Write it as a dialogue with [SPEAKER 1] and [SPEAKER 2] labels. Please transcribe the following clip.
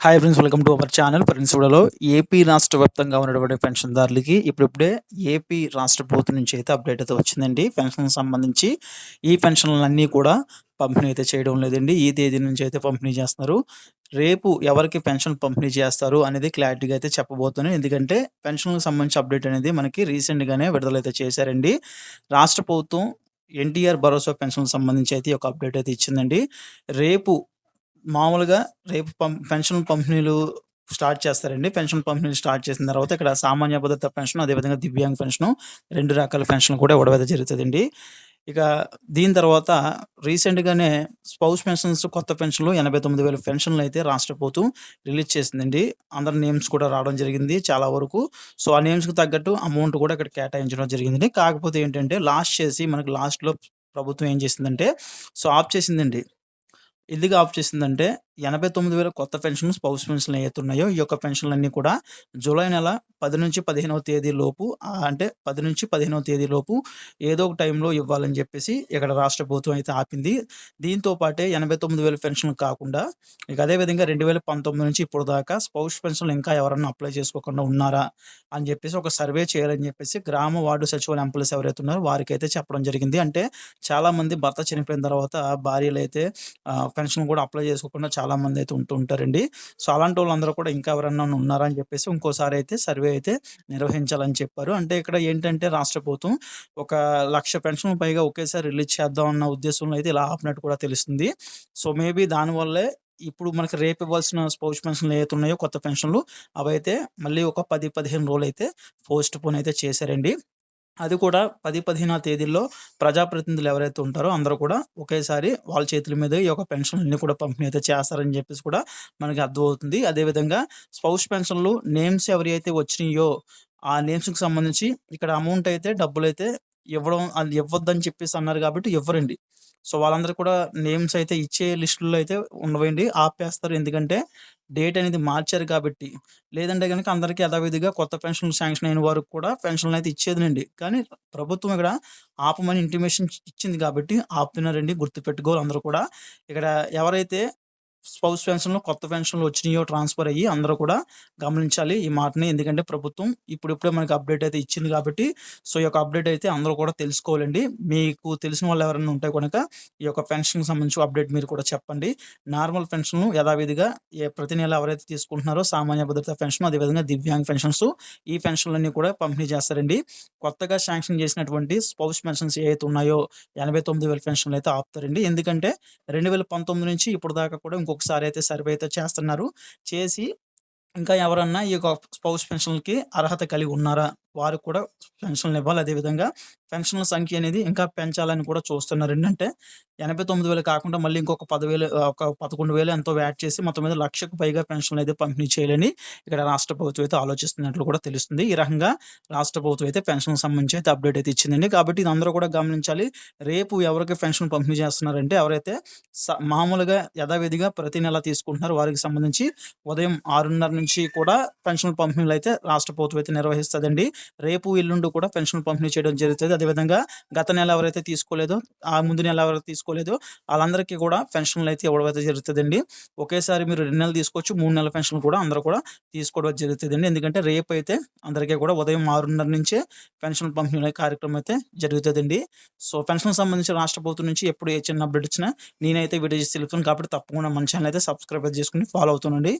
[SPEAKER 1] Hi friends welcome to our channel friends AP రాష్ట్ర వ్యాప్తంగా ఉన్నటువంటి పెన్షన్దారులకి ఇప్పుడిప్పుడే ఏపీ రాష్ట్ర ప్రభుత్వం నుంచి అయితే అప్డేట్ అయితే వచ్చిందండి. పెన్షన్ సంబంధించి ఈ పెన్షన్లన్నీ కూడా పంపిణీ అయితే చేయడం లేదండి. ఈ తేదీ నుంచి అయితే పంపిణీ చేస్తున్నారు. రేపు ఎవరికి పెన్షన్ పంపిణీ చేస్తారు అనేది క్లారిటీగా అయితే చెప్పబోతున్నాను. ఎందుకంటే పెన్షన్లకు సంబంధించి అప్డేట్ అనేది మనకి రీసెంట్గానే విడుదలైతే చేశారండి. రాష్ట్ర ప్రభుత్వం ఎన్టీఆర్ భరోసా పెన్షన్ సంబంధించి అయితే ఒక అప్డేట్ అయితే ఇచ్చిందండి. రేపు మామూలుగా రేపు పం పెన్షన్ పంపిణీలు స్టార్ట్ చేస్తారండి. పెన్షన్ పంపిణీలు స్టార్ట్ చేసిన తర్వాత ఇక్కడ సామాన్య భద్రత పెన్షన్, అదేవిధంగా దివ్యాంగ్ పెన్షన్ రెండు రకాల పెన్షన్‌లు కూడా ఇవ్వడం జరుగుతుందండి ఇక దీని తర్వాత రీసెంట్‌గానే స్పౌస్ పెన్షన్స్ కొత్త పెన్షన్‌లు ఎనభై తొమ్మిది వేల పెన్షన్లు అయితే రాష్ట్ర ప్రభుత్వం రిలీజ్ చేసిందండి. అందరి నేమ్స్ కూడా రావడం జరిగింది చాలా వరకు. సో, ఆ నేమ్స్‌కి తగ్గట్టు అమౌంట్ కూడా ఇక్కడ కేటాయించడం జరిగిందండి. కాకపోతే ఏంటంటే లాస్ట్ చేసి మనకు లాస్ట్‌లో ప్రభుత్వం ఏం చేసిందంటే సో, ఆఫ్ చేసిందండి. ఎందుకు ఆఫ్ చేసిందంటే 89,000 కొత్త పెన్షన్ స్పౌస్ పెన్షన్‌లు ఏవైతే ఈ యొక్క పెన్షన్‌లన్నీ కూడా జూలై నెల పది నుంచి పదిహేనవ తేదీ లోపు అంటే 10-15వ తేదీలోపు ఏదో ఒక టైంలో ఇవ్వాలని చెప్పేసి ఇక్కడ రాష్ట్ర ప్రభుత్వం అయితే ఆపింది. దీంతో పాటే 89,000 పెన్షన్‌లు కాకుండా ఇక అదే విధంగా 2019 నుంచి ఇప్పుడు దాకా స్పౌస్ పెన్షన్‌లు ఇంకా ఎవరన్నా అప్లై చేసుకోకుండా ఉన్నారా? అని చెప్పేసి ఒక సర్వే చేయాలని చెప్పేసి గ్రామ వార్డు సచివాలయ ఎంప్లాయీస్ ఎవరైతే ఉన్నారో వారికైతే చెప్పడం జరిగింది. అంటే చాలామంది భర్త చనిపోయిన తర్వాత భార్యలు అయితే పెన్షన్ కూడా అప్లై చేసుకోకుండా చాలామంది అయితే ఉంటూ ఉంటారండి. సో, అలాంటోళ్ళందరూ కూడా ఇంకా ఎవరన్నా ఉన్నారా? అని చెప్పేసి ఇంకోసారి అయితే సర్వే అయితే నిర్వహించాలని చెప్పారు. అంటే ఇక్కడ ఏంటంటే రాష్ట్ర ప్రభుత్వం ఒక లక్ష పెన్షన్ పైగా ఒకేసారి రిలీజ్ చేద్దాం అన్న ఉద్దేశంలో అయితే ఇలా ఆపినట్టు కూడా తెలుస్తుంది. సో, మేబీ దానివల్లే ఇప్పుడు మనకి రేపు ఇవ్వాల్సిన స్పౌచ్ పెన్షన్‌లు ఏవైతే ఉన్నాయో కొత్త పెన్షన్‌లు అవైతే మళ్ళీ ఒక పది పదిహేను రోజులు అయితే పోస్ట్ పోన్ అయితే చేశారండి. అది కూడా 10, 15 తేదీల్లో ప్రజాప్రతినిధులు ఎవరైతే ఉంటారో అందరూ కూడా ఒకేసారి వాళ్ళ చేతుల మీద ఈ యొక్క పెన్షన్‌లన్నీ కూడా పంపిణీ అయితే చేస్తారని చెప్పేసి కూడా మనకి అర్థమవుతుంది. అదేవిధంగా స్పౌస్ పెన్షన్‌లు నేమ్స్ ఎవరియైతే వచ్చినాయో ఆ నేమ్స్‌కి సంబంధించి ఇక్కడ అమౌంట్ అయితే డబ్బులు అయితే ఇవ్వడం అది ఇవ్వొద్దని చెప్పేసి అన్నారు కాబట్టి ఇవ్వరండి. సో, వాళ్ళందరూ కూడా నేమ్స్ అయితే ఇచ్చే లిస్టుల్లో అయితే ఉండవండి. ఆపేస్తారు. ఎందుకంటే డేట్ అనేది మార్చారు కాబట్టి. లేదంటే కనుక అందరికీ యథావిధిగా కొత్త పెన్షన్‌లు శాంక్షన్ అయిన వారికి కూడా పెన్షన్‌లు అయితే ఇచ్చేదినండి కానీ ప్రభుత్వం ఇక్కడ ఆపమని ఇంటిమేషన్ ఇచ్చింది కాబట్టి ఆపుతున్నారండి. గుర్తుపెట్టుకోవాలి అందరూ కూడా. ఇక్కడ ఎవరైతే స్పౌస్ పెన్షన్‌లు కొత్త పెన్షన్‌లు వచ్చినాయో ట్రాన్స్‌ఫర్ అయ్యి అందరూ కూడా గమనించాలి ఈ మాటని. ఎందుకంటే ప్రభుత్వం ఇప్పుడిప్పుడే మనకి అప్డేట్ అయితే ఇచ్చింది కాబట్టి సో, ఈ యొక్క అప్డేట్ అయితే అందరూ కూడా తెలుసుకోవాలండి. మీకు తెలిసిన వాళ్ళు ఎవరైనా ఉంటే కనుక ఈ యొక్క పెన్షన్‌కి సంబంధించి అప్డేట్ మీరు కూడా చెప్పండి. నార్మల్ పెన్షన్‌లు యథావిధిగా ఏ ప్రతి నెల ఎవరైతే తీసుకుంటున్నారో సామాన్య భద్రత పెన్షన్, అదేవిధంగా దివ్యాంగ్ పెన్షన్స్ ఈ పెన్షన్‌లన్నీ కూడా పంపిణీ చేస్తారండి. కొత్తగా శాంక్షన్ చేసినటువంటి స్పౌస్ పెన్షన్స్ ఏవైతే ఉన్నాయో 89,000 పెన్షన్‌లు అయితే ఆపుతారండి. ఎందుకంటే 2019 నుంచి ఇప్పుడు దాకా కూడా ఒకసారి అయితే సర్వే అయితే చేస్తున్నారు. చేసి ఇంకా ఎవరన్నా ఈ యొక్క స్పౌస్ పెన్షన్‌లకి అర్హత కలిగి ఉన్నారా? వారు కూడా పెన్షన్‌లు ఇవ్వాలి. అదేవిధంగా పెన్షన్‌ల సంఖ్య అనేది ఇంకా పెంచాలని కూడా చూస్తున్నారంటే ఎనభై తొమ్మిది వేలు కాకుండా మళ్ళీ ఇంకొక పదివేలు ఒక పదకొండు వేలు ఎంతో యాడ్ చేసి మొత్తం మీద లక్షకు పైగా పెన్షన్‌లు అయితే పంపిణీ చేయాలని ఇక్కడ రాష్ట్ర ప్రభుత్వం అయితే ఆలోచిస్తున్నట్లు కూడా తెలుస్తుంది. ఈ రకంగా రాష్ట్ర ప్రభుత్వం అయితే పెన్షన్‌కి సంబంధించి అయితే అప్డేట్ అయితే ఇచ్చిందండి. కాబట్టి ఇది అందరూ కూడా గమనించాలి. రేపు ఎవరికి పెన్షన్ పంపిణీ చేస్తున్నారంటే ఎవరైతే స మామూలుగా యథావిధిగా ప్రతి నెల తీసుకుంటున్నారో వారికి సంబంధించి ఉదయం 6:30 నుంచి కూడా పెన్షన్ పంపిణీలు అయితే రాష్ట్ర ప్రభుత్వం అయితే నిర్వహిస్తుందండి రేపు, ఎల్లుండి కూడా పెన్షన్ పంపిణీ చేయడం జరుగుతుంది అదేవిధంగా గత నెల ఎవరైతే తీసుకోలేదో ఆ ముందు నెల ఎవరైతే తీసుకోలేదో వాళ్ళందరికీ కూడా పెన్షన్‌లు అయితే ఇవ్వడం జరుగుతుందండి ఒకేసారి మీరు రెండు నెలలు తీసుకోవచ్చు. మూడు నెలల పెన్షన్‌లు కూడా అందరూ కూడా తీసుకోవడం జరుగుతుందండి ఎందుకంటే రేపు అయితే అందరికీ కూడా ఉదయం 6:30 నుంచే పెన్షన్ పంపిణీ కార్యక్రమం అయితే జరుగుతుందండి సో, పెన్షన్‌కి సంబంధించి రాష్ట్ర ప్రభుత్వం నుంచి ఎప్పుడు ఏ చిన్న అప్డేట్ వచ్చినా నేనైతే వీడియో చేసి తెలుపుతాను. కాబట్టి తప్పకుండా మన ఛానల్ అయితే సబ్స్క్రైబ్ చేసుకుని చేసుకొని ఫాలో అవుతుండండి.